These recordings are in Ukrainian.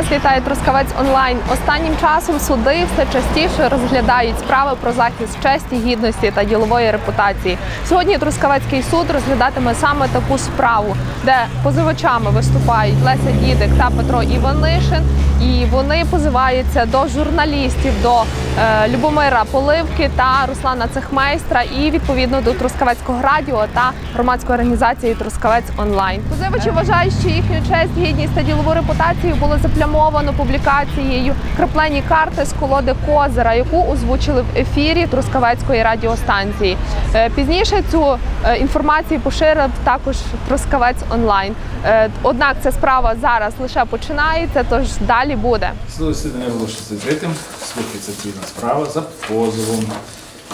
вас вітає Трускавець онлайн. Останнім часом суди все частіше розглядають справи про захист честі, гідності та ділової репутації. Сьогодні Трускавецький суд розглядатиме саме таку справу, де позивачами виступають Леся Дідик та Петро Іванишин. І вони позиваються до журналістів, до е, Любомира Поливки та Руслана Цехмейстра, і відповідно до Трускавецького радіо та громадської організації Трускавець онлайн. Позивачі вважають, що їхню честь, гідність та ділову репутацію було заплямовано публікацією краплені карти з колоди Козира, яку озвучили в ефірі Трускавецької радіостанції. Е, Пізніше цю е, інформацію поширив також Трускавець онлайн. Е, Однак ця справа зараз лише починається, тож далі буде. Судове засідання оголошується закритим. Слухається цільна справа за позовом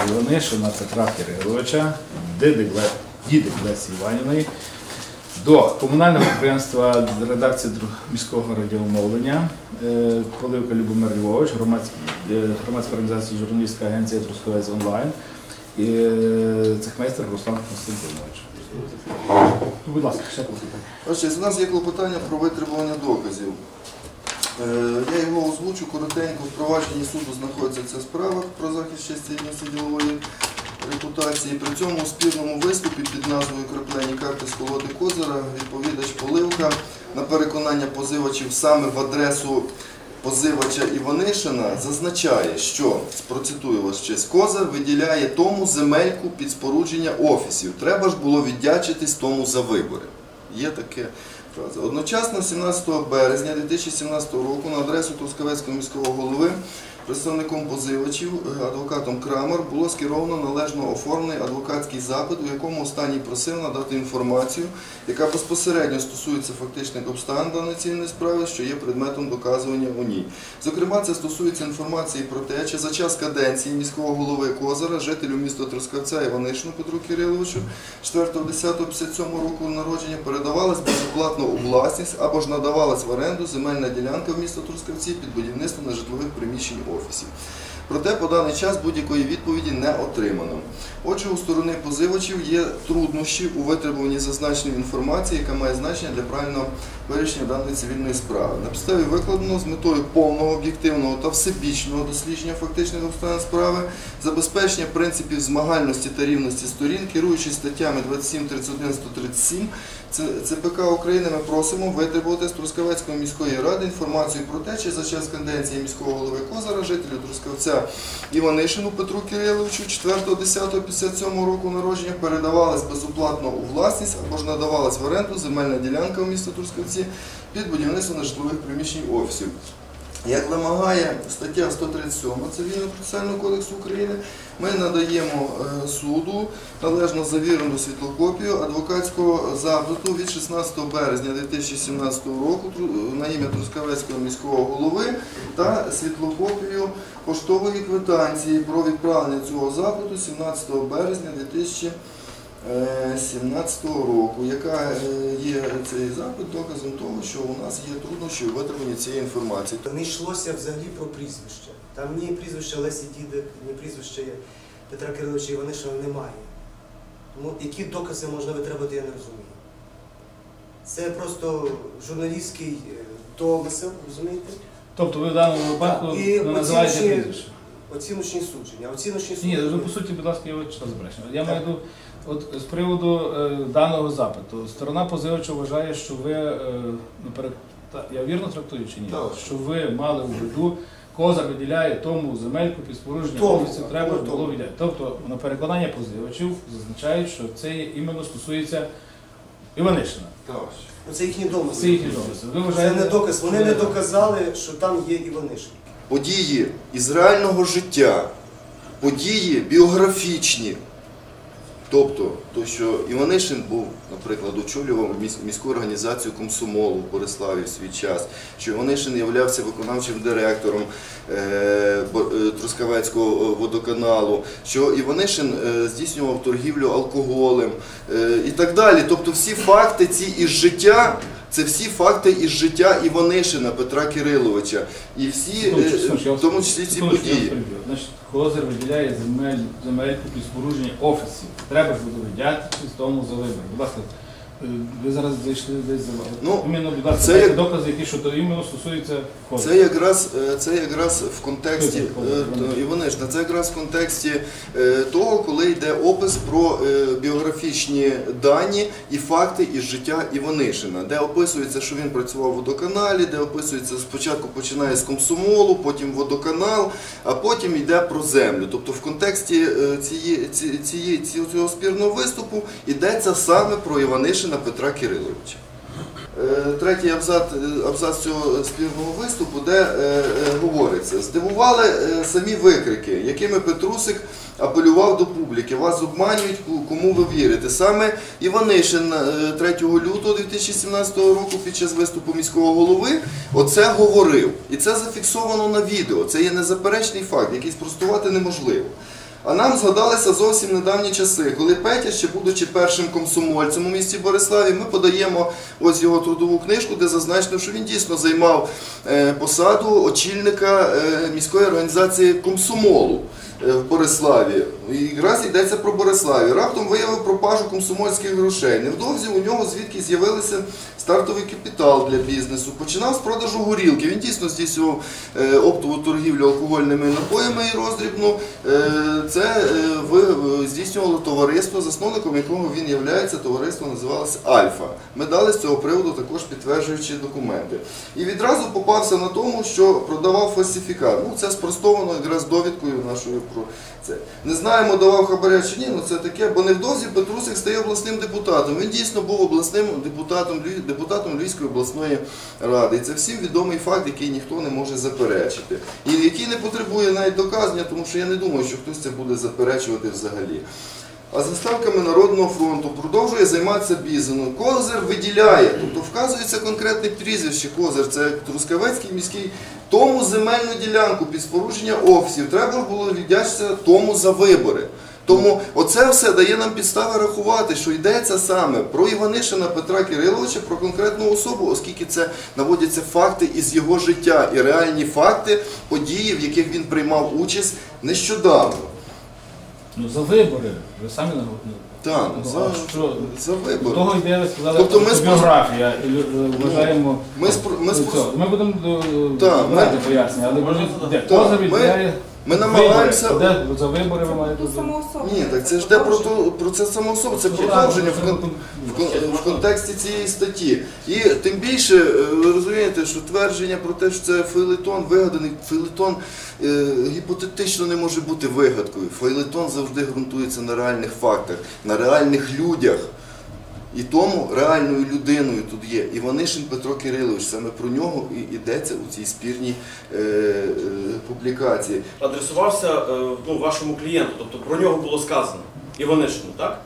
Іванишина Петра Кириловича, Дідик Лесі Іванівної до комунального підприємства редакції міського радіомовлення е, Поливка Любомир Львович, е, громадська організація журналістська агенція Трускавець онлайн і е, цехмейстер Руслан Константинович. Будь ласка, ще клопотання. У нас є клопотання про витребування доказів. Е, Я його озвучу коротенько. В провадженні суду знаходиться ця справа про захист честі гідності ділової репутації. При цьому спірному виступі під назвою колоди Козера, відповідач Поливка на переконання позивачів саме в адресу позивача Іванишина зазначає, що, процитую вас честь, Козир виділяє тому земельку під спорудження офісів. Треба ж було віддячитись тому за вибори. Є таке фраза. Одночасно, 17 березня 2017 року на адресу Трускавецького міського голови представником позивачів, е, адвокатом Крамер, було скеровано належно оформлений адвокатський запит, у якому останній просив надати інформацію, яка безпосередньо стосується фактичних обставин даної цінної справи, що є предметом доказування у ній. Зокрема, це стосується інформації про те, чи за час каденції міського голови Козара, жителю міста Трускавця Іванишину Петру Кириловичу 4.10.57 року народження передавалась безоплатно у власність або ж надавалась в оренду земельна ділянка в місто Трускавці під будівництво нежитлових приміщень офісів. Проте по даний час будь-якої відповіді не отримано. Отже, у сторони позивачів є труднощі у витребуванні зазначеної інформації, яка має значення для правильного вирішення даної цивільної справи. На підставі викладеного з метою повного об'єктивного та всебічного дослідження фактичних обставин справи, забезпечення принципів змагальності та рівності сторін, керуючись статтями 27, 31, 137 Ц- ЦПК України, ми просимо витребувати з Трускавецької міської ради інформацію про те, чи за час канденції міського голови Козара, жителю Трускавця Іванишину Петру Кириловичу 4.10.57 року народження передавалась безоплатно у власність або ж надавалась в оренду земельна ділянка у місті Трускавці під будівництво нежитлових приміщень офісів. Як вимагає стаття 137 Цивільного процесуального кодексу України, ми надаємо е, суду належно завірену світлокопію адвокатського запиту від 16 березня 2017 року тру- на ім'я Трускавецького міського голови та світлокопію поштової квитанції про відправлення цього запиту 17 березня 2017 року, яка е, є цей запит доказом того, що у нас є труднощі у витриманні цієї інформації. Не йшлося взагалі про прізвище. Там ні прізвища Лесі Дідик, ні прізвища Петра Кириловича Іванишина немає. Тому які докази можна витребувати, я не розумію. Це просто журналістський е, домисел, розумієте? Тобто ви в даному випадку не називаєте прізвище? Оціночні судження. Оціночні Ні, ну, по суті, будь ласка, я читав заперечення. Я маю до от з приводу е, даного запиту. Сторона позивача вважає, що ви е, ну, пере- та- я вірно трактую чи ні? Так. Що ви мали у виду, коза виділяє тому земельку під спорудження Тому, треба тому, було тому. виділяти. Тобто на переконання позивачів зазначають, що це є іменно стосується Іванишина. Ну, Це їхні домисли. Це їхні домисли. Ви Це вважаєте, не доказ. Вони що не доказали, що там є Іванишин. Події із реального життя, події біографічні. Тобто, то, що Іванишин був, наприклад, очолював міську організацію комсомолу в Бориславі в свій час, що Іванишин являвся виконавчим директором е, е, Трускавецького е, водоканалу, що Іванишин здійснював торгівлю алкоголем і так далі. Тобто всі факти ці із життя. Це всі факти із життя Іванишина Петра Кириловича. І всі, Ну, е, в тому числі ці події. Значить, виділяє земельку під спорудження офісів. Треба ж буде виділяти з тому за вибір. Будь ласка, Ви зараз зайшли десь за Ну, іменно, будь ласка, це як- докази, які що іменно стосуються козиря. Це якраз, е, це якраз в контексті е, Іванишна, це якраз в контексті е, того, коли йде опис про е, біографічні дані і факти із життя Іванишина, де описується, що він працював в водоканалі, де описується спочатку починає з комсомолу, потім водоканал, а потім йде про землю. Тобто в контексті е, цієї, цієї, цього спірного виступу йдеться саме про Іванишина Петра Кириловича. Е, Третій абзац, е, абзац цього спірного виступу, де е, е, говориться: здивували самі викрики, якими Петрусик апелював до публіки. Вас обманюють, кому ви вірите. Саме Іванишин е, 3 лютого 2017 року під час виступу міського голови оце говорив. І це зафіксовано на відео. Це є незаперечний факт, який спростувати неможливо. А нам згадалися зовсім недавні часи, коли Петя, ще будучи першим комсомольцем у місті Бориславі, ми подаємо ось його трудову книжку, де зазначено, що він дійсно займав е, посаду очільника е, міської організації комсомолу е, в Бориславі. Якраз йдеться про Бориславі. Раптом виявив пропажу комсомольських грошей. Невдовзі у нього звідки з'явилися стартовий капітал для бізнесу. Починав з продажу горілки. Він дійсно здійснював е, оптову торгівлю алкогольними напоями і роздрібну. Е, Це е, здійснювало товариство, засновником якого він є. Товариство називалося Альфа. Ми дали з цього приводу також підтверджуючі документи. І відразу попався на тому, що продавав фальсифікат. Ну, це спростовано якраз довідкою нашою про це. Не знаємо, давав хабаря чи ні, ну це таке, бо невдовзі Петрусик стає обласним депутатом. Він дійсно був обласним депутатом, депутатом Львівської обласної ради. І це всім відомий факт, який ніхто не може заперечити. І який не потребує навіть доказання, тому що я не думаю, що хтось це буде заперечувати взагалі. А за ставками Народного фронту продовжує займатися бізнесом. Козир виділяє, тобто вказується конкретне прізвище Козир, це Трускавецький міський, тому земельну ділянку під спорудження офісів треба було віддячитися тому за вибори. Тому оце все дає нам підстави рахувати, що йдеться саме про Іванишина Петра Кириловича, про конкретну особу, оскільки це наводяться факти із його життя і реальні факти події, в яких він приймав участь нещодавно. Ну за вибори. Ви самі нагодили. Так, Ну, за, що? за вибори. того йде, ви сказали, Тобто ми біографія. І е, вважаємо. Ми спро- ми Ну, спро- Ми будемо е, Так, ми- пояснення, але може, де? Ми- відділяє Ми намагаємося. вибори. Де за вибори ви маєте? Ту саму особу. Ні, так це ж де про, ту- про це саме це продовження в, кон- в, кон- в контексті цієї статті. І тим більше, е, ви розумієте, що твердження про те, що це фейлетон вигаданий, фейлетон е, гіпотетично не може бути вигадкою. Фейлетон завжди ґрунтується на реальних фактах, на реальних людях. І тому реальною людиною тут є Іванишин Петро Кирилович. Саме про нього і йдеться у цій спірній е, е, публікації. адресувався е, ну, вашому клієнту, тобто про нього було сказано. Іванишину, так?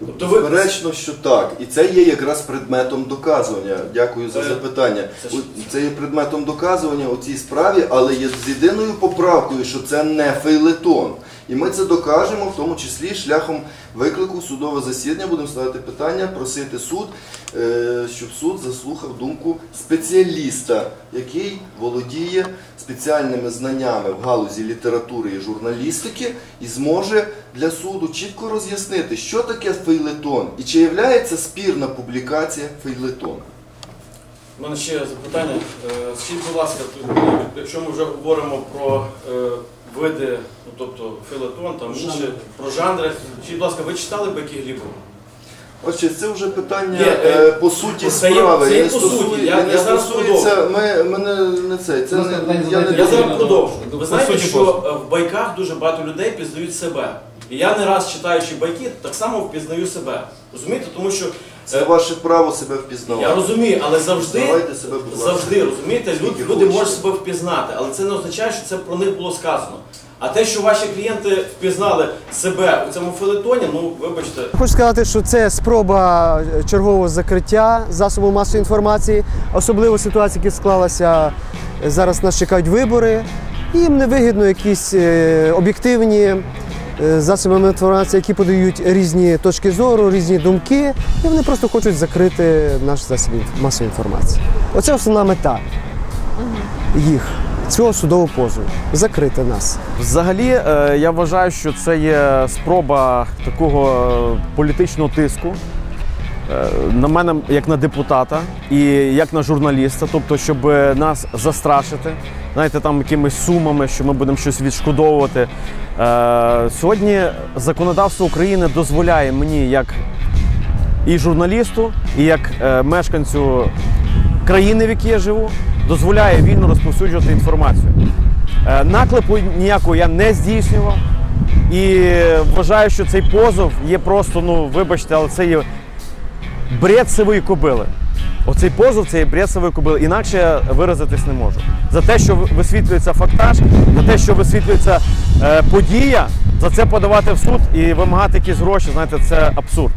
Тобто ви Безперечно, що так. І це є якраз предметом доказування. Дякую за запитання. це Це є предметом доказування у цій справі, але є з єдиною поправкою, що це не фейлетон. І ми це докажемо, в тому числі шляхом виклику судове засідання. Будемо ставити питання, просити суд, е, щоб суд заслухав думку спеціаліста, який володіє спеціальними знаннями в галузі літератури і журналістики, і зможе для суду чітко роз'яснити, що таке фейлетон і чи є спірна публікація фейлетон. У мене ще запитання. Е, Скажіть, будь ласка, якщо ми вже говоримо про е, види, ну тобто філетон, там інші, про жанри, скажіть, будь ласка, ви читали Бекі Глібова? Отже, це вже питання Є, е, е, по суті це є- справи. це є не по суті. стосує- Я- не я зараз стосується, ми, мене не це. Це Просто не, я не. Я зараз продовжу. Ви знаєте, суті, що просто. е, в байках дуже багато людей пізнають себе. І я не раз читаючи байки, так само впізнаю себе. Розумієте? Тому що Це ваше право себе впізнавати. я розумію, але завжди, Впізнавайте себе, будь ласка. завжди розумієте, люд- Скільки люди хочете. можуть себе впізнати, але це не означає, що це про них було сказано. А те, що ваші клієнти впізнали себе у цьому фелетоні, ну вибачте, Хочу сказати, що це спроба чергового закриття засобу масової інформації, особливо ситуація, яка склалася зараз. Нас чекають вибори. Їм невигідно якісь е, об'єктивні е, засоби інформації, які подають різні точки зору, різні думки, і вони просто хочуть закрити наш засіб масової інформації. Оце основна мета їх цього судового позову закрити нас. Взагалі, е, я вважаю, що це є спроба такого е, політичного тиску на мене як на депутата і як на журналіста, тобто, щоб нас застрашити, знаєте, там якимись сумами, що ми будемо щось відшкодовувати. Е, Сьогодні законодавство України дозволяє мені як і журналісту, і як е, мешканцю країни, в якій я живу, дозволяє вільно розповсюджувати інформацію. Е, Наклепу ніякого я не здійснював. І вважаю, що цей позов є просто, ну вибачте, але це є бред сивої кобили. Оцей позов цієї бред кобили. Інакше я виразитись не можу. За те, що висвітлюється фактаж, за те, що висвітлюється е, подія, за це подавати в суд і вимагати якісь гроші, знаєте, це абсурд.